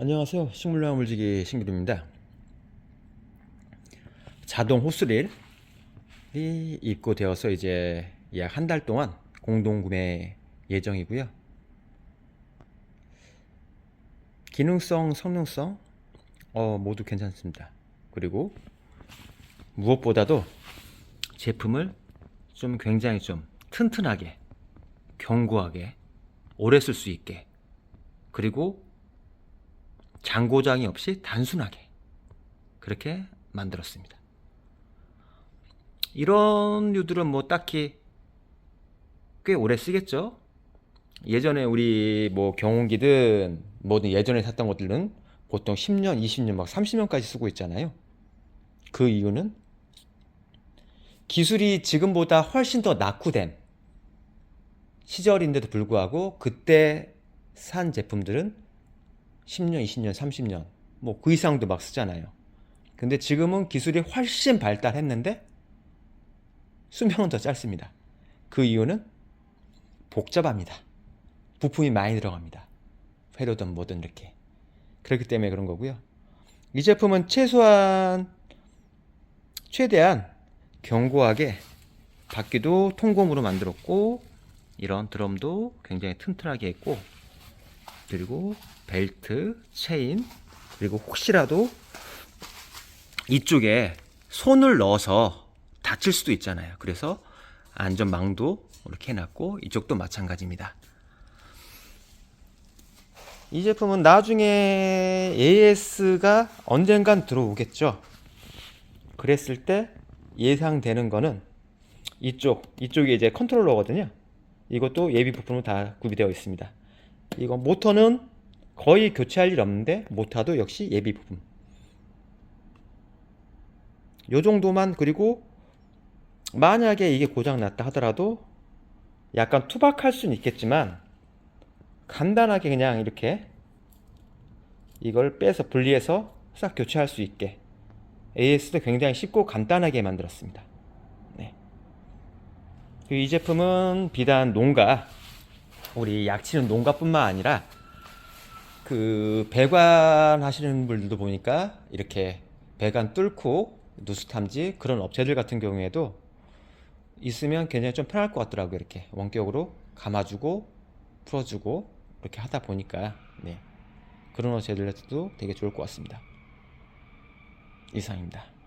안녕하세요. 식물농약 물지기 신기루입니다. 자동 호스릴이 입고되어서 이제 약 한 달 동안 공동 구매 예정이고요. 기능성, 성능성 어, 모두 괜찮습니다. 그리고 무엇보다도 제품을 좀 굉장히 좀 튼튼하게, 견고하게, 오래 쓸 수 있게, 그리고 장고장이 없이 단순하게 그렇게 만들었습니다. 이런 류들은 뭐 딱히 꽤 오래 쓰겠죠. 예전에 우리 뭐 경운기든 뭐든 예전에 샀던 것들은 보통 10년, 20년, 막 30년까지 쓰고 있잖아요. 그 이유는 기술이 지금보다 훨씬 더 낙후된 시절인데도 불구하고 그때 산 제품들은 10년, 20년, 30년, 뭐 그 이상도 막 쓰잖아요. 근데 지금은 기술이 훨씬 발달했는데 수명은 더 짧습니다. 그 이유는 복잡합니다. 부품이 많이 들어갑니다. 회로든 뭐든 이렇게. 그렇기 때문에 그런 거고요. 이 제품은 최소한 최대한 견고하게 바퀴도 통곰으로 만들었고 이런 드럼도 굉장히 튼튼하게 했고 그리고 벨트, 체인 그리고 혹시라도 이쪽에 손을 넣어서 다칠 수도 있잖아요. 그래서 안전망도 이렇게 해놨고 이쪽도 마찬가지입니다. 이 제품은 나중에 AS가 언젠간 들어오겠죠. 그랬을 때 예상되는 거는 이쪽, 이쪽이 이제 컨트롤러거든요. 이것도 예비 부품으로 다 구비되어 있습니다. 이거 모터는 거의 교체할 일 없는데 모터도 역시 예비 부품. 요 정도만 그리고 만약에 이게 고장 났다 하더라도 약간 투박할 수는 있겠지만 간단하게 그냥 이렇게 이걸 빼서 분리해서 싹 교체할 수 있게 AS도 굉장히 쉽고 간단하게 만들었습니다. 네. 그이 제품은 비단 농가 우리 약치는 농가뿐만 아니라 그 배관 하시는 분들도 보니까 이렇게 배관 뚫고 누수 탐지 그런 업체들 같은 경우에도 있으면 굉장히 좀 편할 것 같더라고요. 이렇게 원격으로 감아주고 풀어주고 이렇게 하다 보니까 네. 그런 업체들한테도 되게 좋을 것 같습니다. 이상입니다.